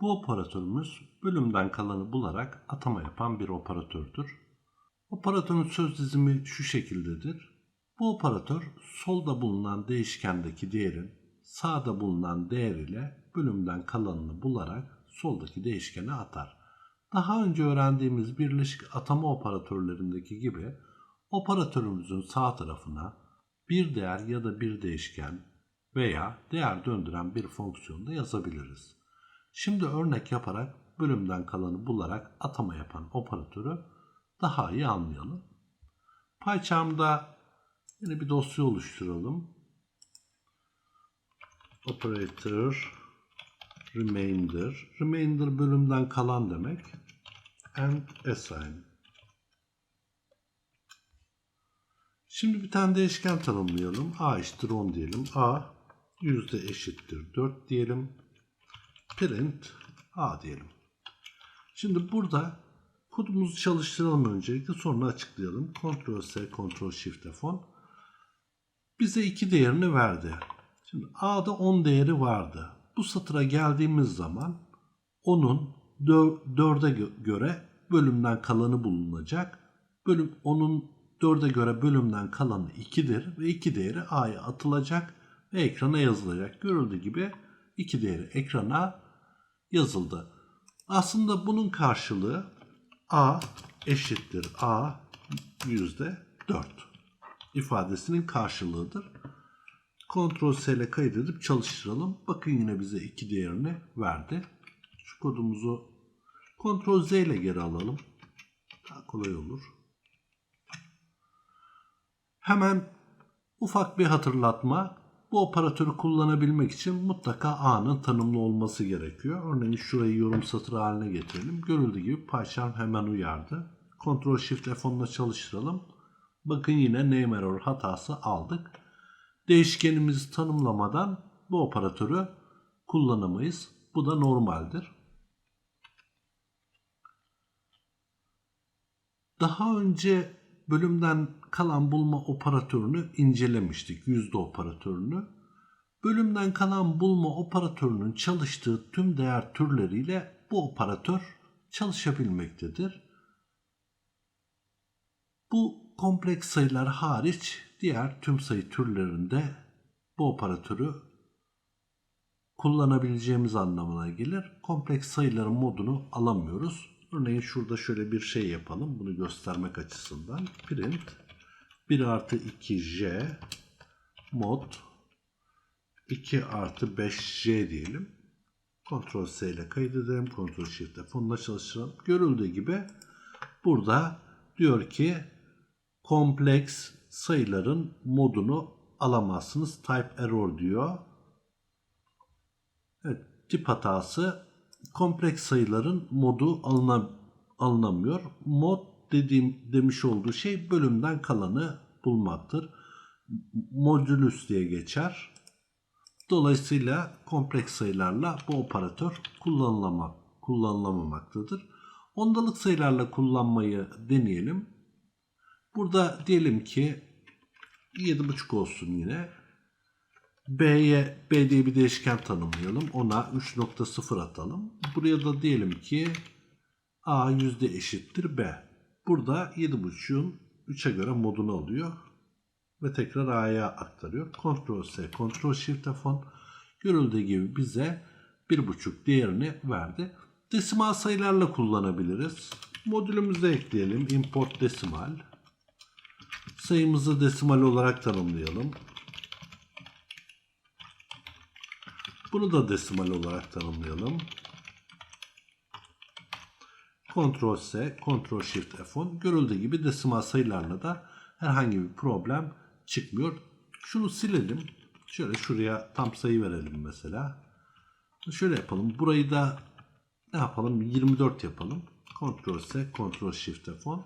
Bu operatörümüz bölümden kalanı bularak atama yapan bir operatördür. Operatörün söz dizimi şu şekildedir. Bu operatör solda bulunan değişkendeki değerin sağda bulunan değer ile bölümden kalanını bularak soldaki değişkene atar. Daha önce öğrendiğimiz birleşik atama operatörlerindeki gibi operatörümüzün sağ tarafına bir değer ya da bir değişken veya değer döndüren bir fonksiyon da yazabiliriz. Şimdi örnek yaparak bölümden kalanı bularak atama yapan operatörü daha iyi anlayalım. PyCharm'da yine bir dosya oluşturalım. Operator remainder. Remainder bölümden kalan demek. And assign. Şimdi bir tane değişken tanımlayalım. A eşittir 10 diyelim. A yüzde eşittir 4 diyelim. Print A diyelim. Şimdi burada kodumuzu çalıştıralım öncelikle sonra açıklayalım. Ctrl S, Ctrl Shift F10 bize iki değerini verdi. Şimdi A'da 10 değeri vardı. Bu satıra geldiğimiz zaman onun 4'e göre bölümden kalanı bulunacak. Bölüm onun 4'e göre bölümden kalanı 2'dir ve 2 değeri A'ya atılacak ve ekrana yazılacak. Görüldüğü gibi 2 değeri ekrana yazıldı. Aslında bunun karşılığı A eşittir A yüzde 4 ifadesinin karşılığıdır. Ctrl S ile kaydedip çalıştıralım. Bakın yine bize 2 değerini verdi. Şu kodumuzu Ctrl Z ile geri alalım. Daha kolay olur. Hemen ufak bir hatırlatma. Bu operatörü kullanabilmek için mutlaka A'nın tanımlı olması gerekiyor. Örneğin şurayı yorum satırı haline getirelim. Görüldüğü gibi PyCharm hemen uyardı. Ctrl Shift F10 ile çalıştıralım. Bakın yine name error hatası aldık. Değişkenimizi tanımlamadan bu operatörü kullanamayız. Bu da normaldir. Daha önce bölümden kalan bulma operatörünü incelemiştik. Yüzde operatörünü. Bölümden kalan bulma operatörünün çalıştığı tüm değer türleriyle bu operatör çalışabilmektedir. Bu kompleks sayılar hariç diğer tüm sayı türlerinde bu operatörü kullanabileceğimiz anlamına gelir. Kompleks sayıların modunu alamıyoruz. Örneğin şurada şöyle bir şey yapalım. Bunu göstermek açısından. Print 1 artı 2j mod 2 artı 5j diyelim. Ctrl S ile kaydedelim. Ctrl Shift ile fonla çalıştıralım. Görüldüğü gibi burada diyor ki kompleks sayıların modunu alamazsınız. Type error diyor. Evet, tip hatası kompleks sayıların modu alına, alınamıyor. Mod dediğim demiş olduğu şey bölümden kalanı bulmaktır. Modülüs diye geçer. Dolayısıyla kompleks sayılarla bu operatör kullanılamak, kullanılamamaktadır. Ondalık sayılarla kullanmayı deneyelim. Burada diyelim ki 7.5 olsun yine. B'ye B diye bir değişken tanımlayalım. Ona 3.0 atalım. Buraya da diyelim ki A yüzde eşittir B. Burada 7.5'un 3'e göre modunu alıyor. Ve tekrar A'ya aktarıyor. Ctrl S, Ctrl Shift F10 görüldüğü gibi bize 1.5 değerini verdi. Desimal sayılarla kullanabiliriz. Modülümüze ekleyelim. Import desimal. Sayımızı desimal olarak tanımlayalım. Bunu da desimal olarak tanımlayalım. Ctrl S, Ctrl Shift F10 görüldüğü gibi desimal sayılarla da herhangi bir problem çıkmıyor. Şunu silelim. Şöyle şuraya tam sayı verelim mesela. Şöyle yapalım. Burayı da ne yapalım? 24 yapalım. Ctrl S, Ctrl Shift F10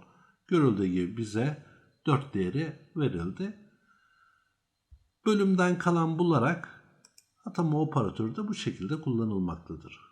görüldüğü gibi bize 4 değeri verildi. Bölümden kalan bularak atama operatörü de bu şekilde kullanılmaktadır.